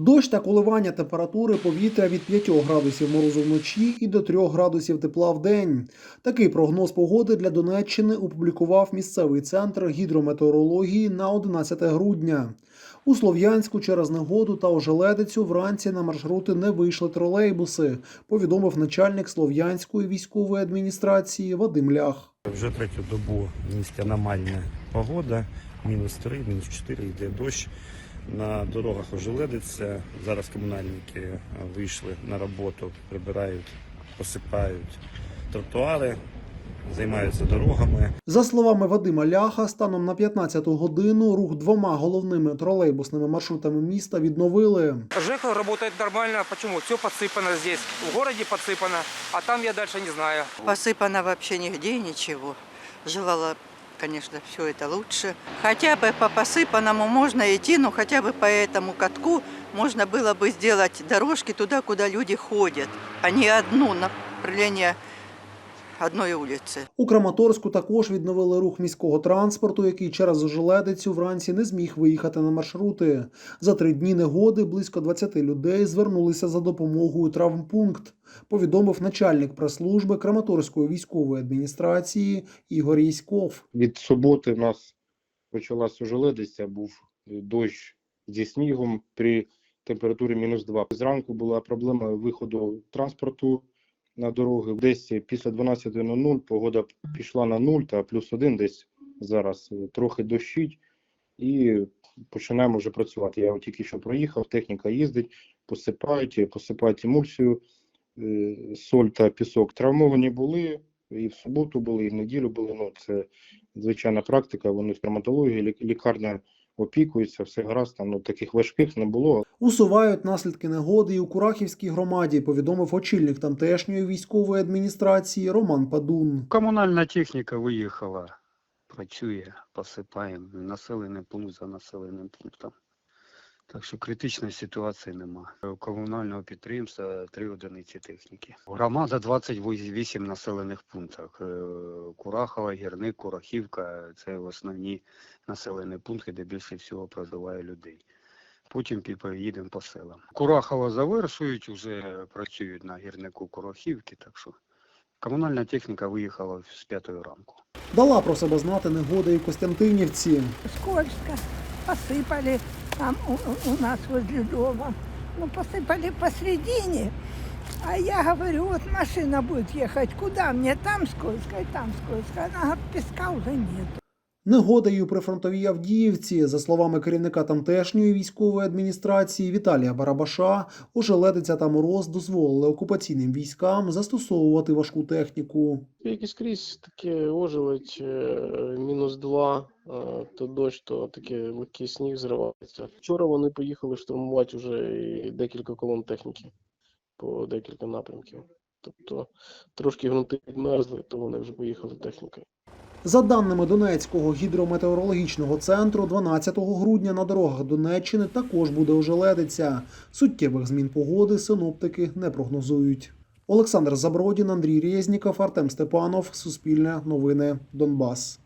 Дощ та коливання температури повітря від 5 градусів морозу вночі і до 3 градусів тепла в день. Такий прогноз погоди для Донеччини опублікував місцевий центр гідрометеорології на 11 грудня. У Слов'янську через негоду та ожеледицю вранці на маршрути не вийшли тролейбуси, повідомив начальник Слов'янської військової адміністрації Вадим Лях. Вже третю добу в місті аномальна погода, мінус 3, мінус 4, йде дощ. На дорогах ожеледиться. Зараз комунальники е, вийшли на роботу, прибирають, посипають тротуари, займаються дорогами. За словами Вадима Ляха, станом на 15-ту годину рух двома головними тролейбусними маршрутами міста відновили. ЖЭК работает нормально. Почему? Все подсыпано здесь. В городе подсыпано, а там я дальше не знаю. Посыпано вообще нигде ничего. Желала, конечно, все это лучше. Хотя бы по посыпанному можно идти, но хотя бы по этому катку можно было бы сделать дорожки туда, куда люди ходят, а не одну направление одной улицы. У Краматорську також відновили рух міського транспорту, який через ожеледицю вранці не зміг виїхати на маршрути. За три дні негоди близько 20 людей звернулися за допомогою травмпункт, повідомив начальник прес-служби Краматорської військової адміністрації Ігор Єськов. Від суботи в нас почалася ожеледиця, був дощ зі снігом при температурі мінус 2. Зранку була проблема виходу транспорту на дороги. Десь після 12.00 погода пішла на 0 та плюс 1 десь зараз е, трохи дощить і починаємо вже працювати. Я тільки що проїхав, техніка їздить, посипають, посипають емульсію, е, соль та пісок. Травмовані були, і в суботу були, і в неділю були. Ну, це звичайна практика, вони в травматології, лі- лікарня опікується, все гаразд, там ну, таких важких не було. Усувають наслідки негоди і у Курахівській громаді, повідомив очільник тамтешньої військової адміністрації Роман Падун. Комунальна техніка виїхала, працює, посипаємо населений пункт за населеним пунктом. Так що критичної ситуації нема. У комунального підприємства три одиниці техніки. Громада 28 населених пунктів. Е, Курахова, Гірник, Курахівка це основні населені пункти, де більше всього проживає людей. Потім пі- їдемо по селам. Курахова завершують, вже працюють на гірнику Курахівки, так що комунальна техніка виїхала з п'ятої ранку. Дала про себе знати негода і Костянтинівці. скользко. Посыпали там у, у- нас возле дома. Ну, посыпали посредине. А я говорю, вот машина будет ехать. Куда мне? Там скользко и там скользко. Она говорит, песка уже нет. Негода і у прифронтовій Авдіївці, за словами керівника тамтешньої військової адміністрації Віталія Барабаша, ожеледиця та мороз дозволили окупаційним військам застосовувати важку техніку. Як і скрізь таке ожеледь, е, мінус два, е, то дощ, то таке легкий сніг зривається. Вчора вони поїхали штурмувати вже декілька колон техніки по декілька напрямків. Тобто трошки грунти підмерзли, то вони вже поїхали технікою. За даними Донецького гідрометеорологічного центру, 12 грудня на дорогах Донеччини також буде ожеледиця. Суттєвих змін погоди синоптики не прогнозують. Олександр Забродін, Андрій Резніков, Артем Степанов, Суспільне новини, Донбас.